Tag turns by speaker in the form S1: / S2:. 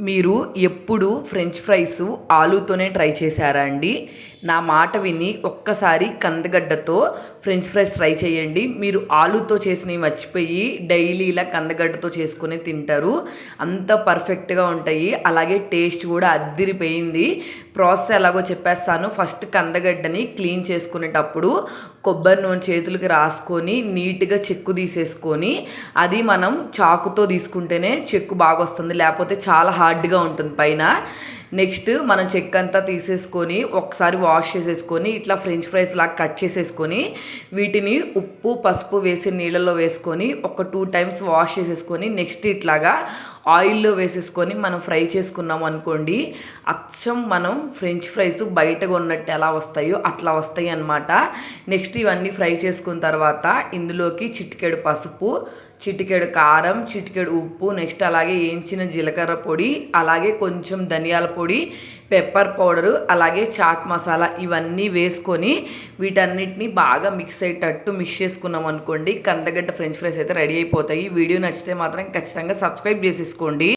S1: మీరు ఎప్పుడు French fries ఆలూతోనే try చేశారా అండి? నా మాట విని ఒక్కసారి కందగడ్డతో ఫ్రెంచ్ ఫ్రైస్ ట్రై చేయండి. మీరు ఆలూతో చేసినవి మర్చిపోయి డైలీ ఇలా కందగడ్డతో చేసుకుని తింటారు. అంత పర్ఫెక్ట్గా ఉంటాయి. అలాగే టేస్ట్ కూడా అద్దిరిపోయింది. ప్రాసెస్ ఎలాగో చెప్పేస్తాను. ఫస్ట్ కందగడ్డని క్లీన్ చేసుకునేటప్పుడు కొబ్బరి నూనె చేతులకి రాసుకొని నీట్గా చెక్కు తీసేసుకొని అది మనం చాకుతో తీసుకుంటేనే చెక్కు బాగా వస్తుంది. లేకపోతే చాలా హార్డ్గా ఉంటుంది పైన. నెక్స్ట్ మనం చెక్ అంతా తీసేసుకొని ఒకసారి వాష్ చేసేసుకొని ఇట్లా ఫ్రెంచ్ ఫ్రైస్ లాగా కట్ చేసేసుకొని వీటిని ఉప్పు పసుపు వేసి నీళ్ళలో వేసుకొని ఒక టూ టైమ్స్ వాష్ చేసేసుకొని నెక్స్ట్ ఇట్లాగా ఆయిల్లో వేసేసుకొని మనం ఫ్రై చేసుకున్నాం అనుకోండి అచ్చం మనం ఫ్రెంచ్ ఫ్రైస్ బయట కొన్నట్టు ఎలా వస్తాయో అట్లా వస్తాయి అన్నమాట. నెక్స్ట్ ఇవన్నీ ఫ్రై చేసుకున్న తర్వాత ఇందులోకి చిటికెడు పసుపు చిటికెడు కారం చిటికెడు ఉప్పు నెక్స్ట్ అలాగే వేయించిన జీలకర్ర పొడి అలాగే కొంచెం ధనియాల పొడి పెప్పర్ పౌడరు అలాగే చాట్ మసాలా ఇవన్నీ వేసుకొని వీటన్నిటిని బాగా మిక్స్ అయ్యేటట్టు మిక్స్ చేసుకున్నాం అనుకోండి కందగడ్డ ఫ్రెంచ్ ఫ్రైస్ అయితే రెడీ అయిపోతాయి. వీడియో నచ్చితే మాత్రం ఖచ్చితంగా సబ్స్క్రైబ్ చేసేసుకోండి.